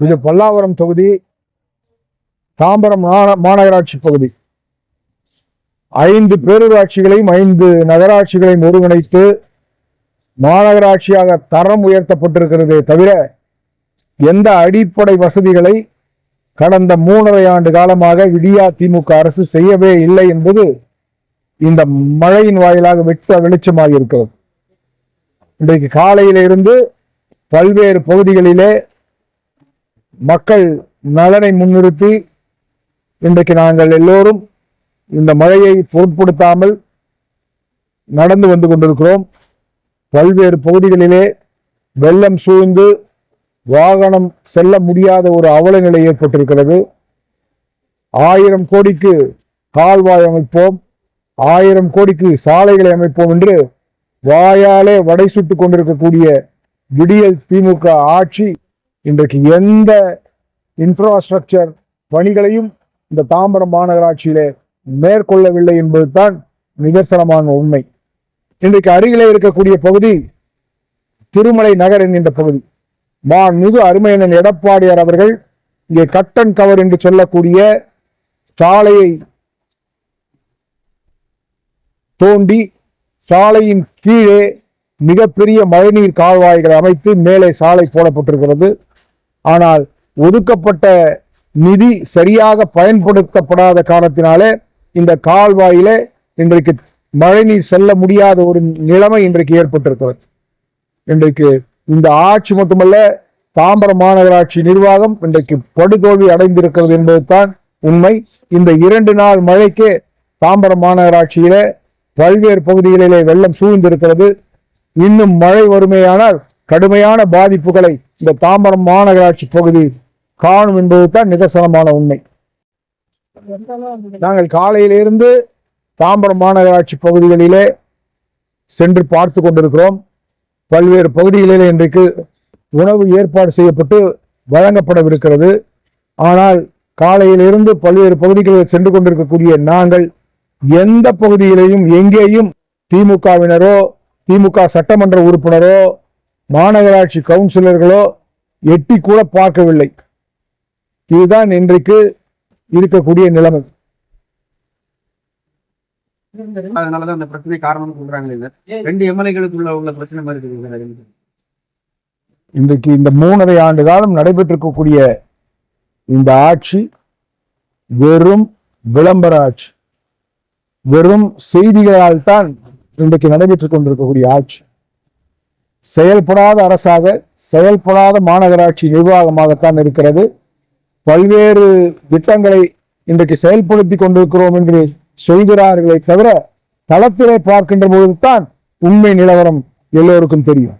இது பல்லாவரம் தொகுதி தாம்பரம் மாநகராட்சி பகுதி. ஐந்து பேரூராட்சிகளையும் ஐந்து நகராட்சிகளையும் ஒருங்கிணைத்து மாநகராட்சியாக தரம் உயர்த்தப்பட்டிருக்கிறதே தவிர எந்த அடிப்படை வசதிகளை கடந்த மூணரை ஆண்டு காலமாக விடியா திமுக அரசு செய்யவே இல்லை என்பது இந்த மழையின் வாயிலாக வெட்ட வெளிச்சமாக இருக்கிறது. இன்றைக்கு காலையிலிருந்து பல்வேறு பகுதிகளிலே மக்கள் நலனை முன்னிறுத்தி இன்றைக்கு நாங்கள் எல்லோரும் இந்த மழையை பொருட்படுத்தாமல் நடந்து வந்து கொண்டிருக்கிறோம். பல்வேறு பகுதிகளிலே வெள்ளம் சூழ்ந்து வாகனம் செல்ல முடியாத ஒரு அவல நிலை ஏற்பட்டிருக்கிறது. ஆயிரம் கோடிக்கு கால்வாய் அமைப்போம். ஆயிரம் கோடிக்கு சாலைகளை அமைப்போம் என்று வாயாலே வடை சுட்டுக் கொண்டிருக்கக்கூடிய விடியல் திமுக ஆட்சி இன்றைக்கு எந்த இன்ஃப்ராஸ்ட்ரக்சர் பணிகளையும் இந்த தாம்பரம் மாநகராட்சியிலே மேற்கொள்ளவில்லை என்பதுதான் நிதர்சனமான உண்மை. இன்றைக்கு அருகிலே இருக்கக்கூடிய பகுதி திருமலை நகர் என்கின்ற பகுதி. மாண்புமிகு அருமையனன் எடப்பாடியார் அவர்கள் இங்கே கட்டன் கவர் என்று சொல்லக்கூடிய சாலையை தோண்டி சாலையின் கீழே மிகப்பெரிய மழைநீர் கால்வாய்களை அமைத்து மேலே சாலை போடப்பட்டிருக்கிறது. ஆனால் ஒதுக்கப்பட்ட நிதி சரியாக பயன்படுத்தப்படாத காரணத்தினாலே இந்த கால்வாயிலே இன்றைக்கு மழைநீர் செல்ல முடியாத ஒரு நிலைமை இன்றைக்கு ஏற்பட்டிருக்கிறது. இன்றைக்கு இந்த ஆட்சி மட்டுமல்ல தாம்பரம் மாநகராட்சி நிர்வாகம் இன்றைக்கு படுதோல்வி அடைந்திருக்கிறது என்பதுதான் உண்மை. இந்த இரண்டு நாள் மழைக்கே தாம்பரம் மாநகராட்சியில பல்வேறு பகுதிகளிலே வெள்ளம் சூழ்ந்திருக்கிறது. இன்னும் மழை வறுமையானால் கடுமையான பாதிப்புகளை இந்த தாம்பரம் மாநகராட்சி பகுதி காணும் என்பது தான் நிதர்சனமான உண்மை. நாங்கள் காலையிலிருந்து தாம்பரம் மாநகராட்சி பகுதிகளிலே சென்று பார்த்து கொண்டிருக்கிறோம். பல்வேறு பகுதிகளிலே இன்றைக்கு உணவு ஏற்பாடு செய்யப்பட்டு வழங்கப்படவிருக்கிறது. ஆனால் காலையிலிருந்து பல்வேறு பகுதிகளில் சென்று கொண்டிருக்கக்கூடிய நாங்கள் எந்த பகுதியிலையும் எங்கேயும் திமுகவினரோ திமுக சட்டமன்ற உறுப்பினரோ மாநகராட்சி கவுன்சிலர்களோ எட்டி கூட பார்க்கவில்லை. இதுதான் இன்றைக்கு இருக்கக்கூடிய நிலைமை. அதனாலதான் அந்த பிரச்சனை காரணம்னு சொல்றாங்க ரெண்டு எம்எல்ஏகளுக்குள்ள உள்ள பிரச்சனை மாதிரி இன்றைக்கு இந்த மூணரை ஆண்டு காலம் நடைபெற்றிருக்கக்கூடிய இந்த ஆட்சி வெறும் விளம்பர ஆட்சி. வெறும் செய்திகளால் தான் இன்றைக்கு நடைபெற்றுக் கொண்டிருக்கக்கூடிய ஆட்சி. செயல்படாத அரசாக செயல்படாத மாநகராட்சி நிர்வாகமாகத்தான் இருக்கிறது. பல்வேறு திட்டங்களை இன்றைக்கு செயல்படுத்தி கொண்டிருக்கிறோம் என்று சொல்கிறார்களே தவிர களத்திலே பார்க்கின்ற பொழுதுதான் உண்மை நிலவரம் எல்லோருக்கும் தெரியும்.